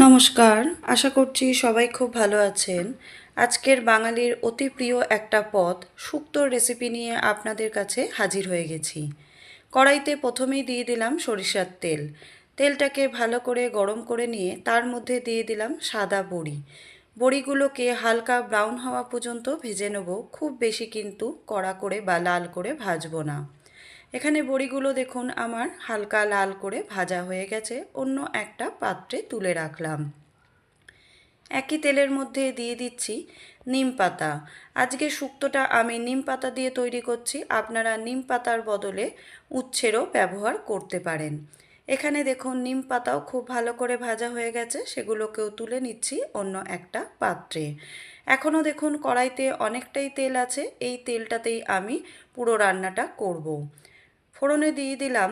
নমস্কার, আশা করছি সবাই খুব ভালো আছেন। আজকের বাঙালির অতি প্রিয় একটা পদ শুক্তোর রেসিপি নিয়ে আপনাদের কাছে হাজির হয়ে গেছি। কড়াইতে প্রথমেই দিয়ে দিলাম সরিষার তেল। তেলটাকে ভালো করে গরম করে নিয়ে তার মধ্যে দিয়ে দিলাম সাদা বড়ি। বড়িগুলোকে হালকা ব্রাউন হওয়া পর্যন্ত ভেজে নেব, খুব বেশি কিন্তু কড়া করে বা লাল করে ভাজবো না। এখানে বড়িগুলো দেখুন, আমার হালকা লাল করে ভাজা হয়ে গেছে। অন্য একটা পাত্রে তুলে রাখলাম। একই তেলের মধ্যে দিয়ে দিচ্ছি নিম পাতা। আজকে শুক্তোটা আমি নিম পাতা দিয়ে তৈরি করছি। আপনারা নিম পাতার বদলে উচ্ছেরও ব্যবহার করতে পারেন। এখানে দেখুন, নিম পাতাও খুব ভালো করে ভাজা হয়ে গেছে। সেগুলোকেও তুলে নিচ্ছি অন্য একটা পাত্রে। এখনও দেখুন, কড়াইতে অনেকটাই তেল আছে। এই তেলটাতেই আমি পুরো রান্নাটা করব। ফোড়নে দিয়ে দিলাম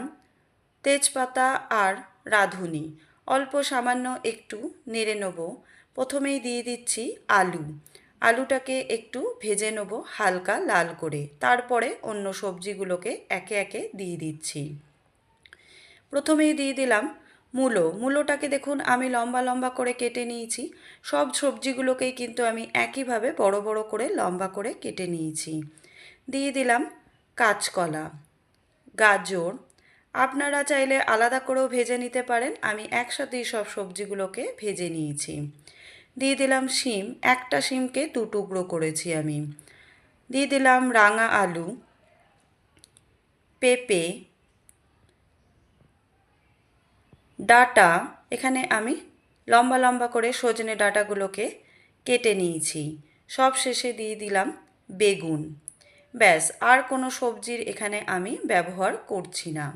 তেজপাতা আর রাঁধুনি। অল্প সামান্য একটু নেড়ে নেব। প্রথমেই দিয়ে দিচ্ছি আলু। আলুটাকে একটু ভেজে নেব হালকা লাল করে। তারপরে অন্য সবজিগুলোকে একে একে দিয়ে দিচ্ছি। প্রথমেই দিয়ে দিলাম মূলো। মূলোটাকে দেখুন, আমি লম্বা লম্বা করে কেটে নিয়েছি। সব সবজিগুলোকেই কিন্তু আমি একইভাবে বড় বড় করে লম্বা করে কেটে নিয়েছি। দিয়ে দিলাম কাঁচকলা। গাজর, আপনারা চাইলে আলাদা করেও ভেজে নিতে পারেন। আমি একসাথেই সব সবজিগুলোকে ভেজে নিয়েছি। দিয়ে দিলাম শিম, একটা শিমকে দু টুকরো করেছি আমি। দিয়ে দিলাম রাঙা আলু, পেঁপে, ডাটা, এখানে আমি লম্বা লম্বা করে সজনে ডাটাগুলোকে কেটে নিয়েছি। সব শেষে দিয়ে দিলাম বেগুন। ব্যাস, আর কোনো সবজির এখানে আমি ব্যবহার করছি না।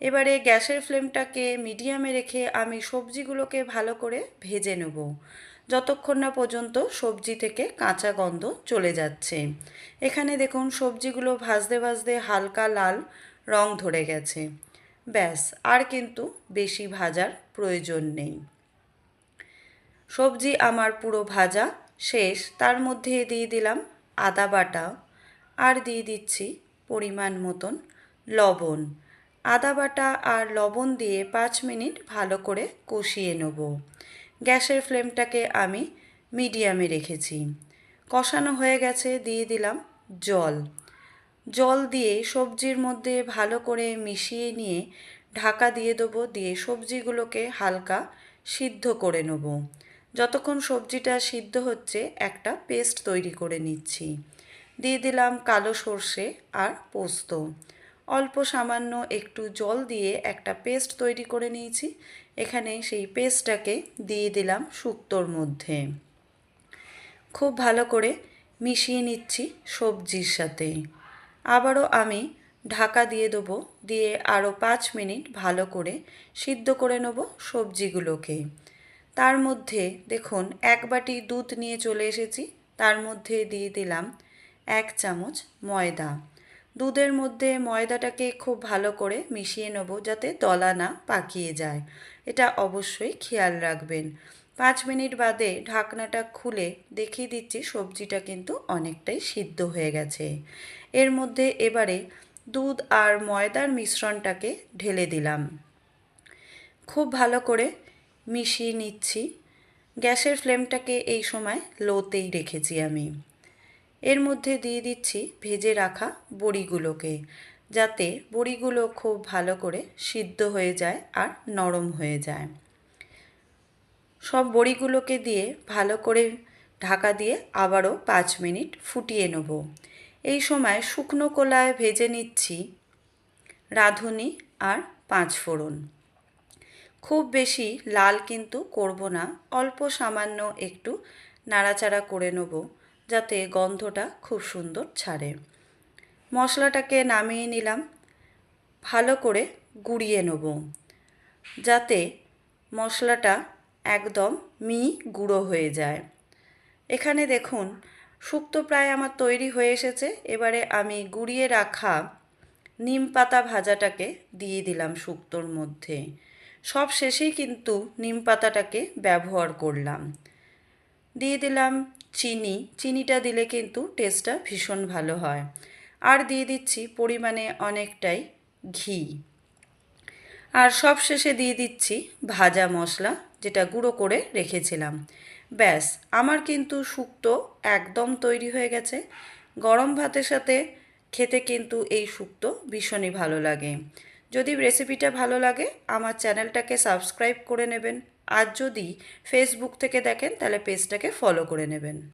এবারে গ্যাসের ফ্লেমটাকে মিডিয়ামে রেখে আমি সবজিগুলোকে ভালো করে ভেজে নেব। যতক্ষণ না পর্যন্ত সবজি থেকে কাঁচা গন্ধ চলে যাচ্ছে। এখানে দেখুন, সবজিগুলো ভাজতে ভাজতে হালকা লাল রং ধরে গেছে। ব্যাস, আর কিন্তু বেশি ভাজার প্রয়োজন নেই। সবজি আমার পুরো ভাজা শেষ। তার মধ্যে দিয়ে দিলাম আদা বাটা। আর দিয়ে দিচ্ছি পরিমাণ মতন লবণ। আদা বাটা আর লবণ দিয়ে পাঁচ মিনিট ভালো করে কষিয়ে নেব। গ্যাসের ফ্লেমটাকে আমি মিডিয়ামে রেখেছি। কষানো হয়ে গেছে, দিয়ে দিলাম জল। জল দিয়ে সবজির মধ্যে ভালো করে মিশিয়ে নিয়ে ঢাকা দিয়ে দেবো, দিয়ে সবজিগুলোকে হালকা সিদ্ধ করে নেব। যতক্ষণ সবজিটা সিদ্ধ হচ্ছে, একটা পেস্ট তৈরি করে নিচ্ছি। দিয়ে দিলাম কালো সর্ষে আর পোস্ত। অল্প সামান্য একটু জল দিয়ে একটা পেস্ট তৈরি করে নিয়েছি। এখানে সেই পেস্টটাকে দিয়ে দিলাম শুক্তোর মধ্যে। খুব ভালো করে মিশিয়ে নিচ্ছি সবজির সাথে। আবারও আমি ঢাকা দিয়ে দেবো, দিয়ে আরও পাঁচ মিনিট ভালো করে সিদ্ধ করে নেব সবজিগুলোকে। তার মধ্যে দেখুন, এক বাটি দুধ নিয়ে চলে এসেছি। তার মধ্যে দিয়ে দিলাম এক চামচ ময়দা। দুধের মধ্যে ময়দাটাকে খুব ভালো করে মিশিয়ে নেব যাতে দলা না পাকিয়ে যায়। এটা অবশ্যই খেয়াল রাখবেন। পাঁচ মিনিট বাদে ঢাকনাটা খুলে দেখিয়ে দিচ্ছি সবজিটা কিন্তু অনেকটাই সিদ্ধ হয়ে গেছে। এর মধ্যে এবারে দুধ আর ময়দার মিশ্রণটাকে ঢেলে দিলাম। খুব ভালো করে মিশিয়ে নিচ্ছি। গ্যাসের ফ্লেমটাকে এই সময় লোতেই রেখেছি আমি। এর মধ্যে দিয়ে দিচ্ছি ভেজে রাখা বড়িগুলোকে, যাতে বড়িগুলো খুব ভালো করে সিদ্ধ হয়ে যায় আর নরম হয়ে যায়। সব বড়িগুলোকে দিয়ে ভালো করে ঢাকা দিয়ে আবারও পাঁচ মিনিট ফুটিয়ে নেব। এই সময় শুকনো কোলায় ভেজে নিচ্ছি রাঁধুনি আর পাঁচ ফোড়ন। খুব বেশি লাল কিন্তু করব না, অল্প সামান্য একটু নাড়াচাড়া করে নেব। যাতে গন্ধটা খুব সুন্দর ছাড়ে। মশলাটাকে নামিয়ে নিলাম। ভালো করে গুঁড়িয়ে নেব। যাতে মশলাটা একদম মি গুঁড়ো হয়ে যায়। এখানে দেখুন, শুক্তো প্রায় আমার তৈরি হয়ে এসেছে। এবারে আমি গুঁড়িয়ে রাখা নিম পাতা ভাজাটাকে দিয়ে দিলাম শুক্তোর মধ্যে। সব শেষেই কিন্তু নিম পাতাটাকে ব্যবহার করলাম। দিয়ে দিলাম চিনি, চিনিটা দিলে কিন্তু টেস্টটা ভীষণ ভালো হয়। আর দিয়ে দিচ্ছি পরিমাণে অনেকটাই ঘি। আর সব শেষে দিয়ে দিচ্ছি ভাজা মশলা, যেটা গুঁড়ো করে রেখেছিলাম। ব্যাস, আমার কিন্তু শুক্তো একদম তৈরি হয়ে গেছে। গরম ভাতের সাথে খেতে কিন্তু এই শুক্তো ভীষণই ভালো লাগে। যদি রেসিপিটা ভালো লাগে, আমার চ্যানেলটাকে সাবস্ক্রাইব করে নেবেন। আর যদি ফেসবুক থেকে দেখেন, তাহলে পেজটাকে ফলো করে নেবেন।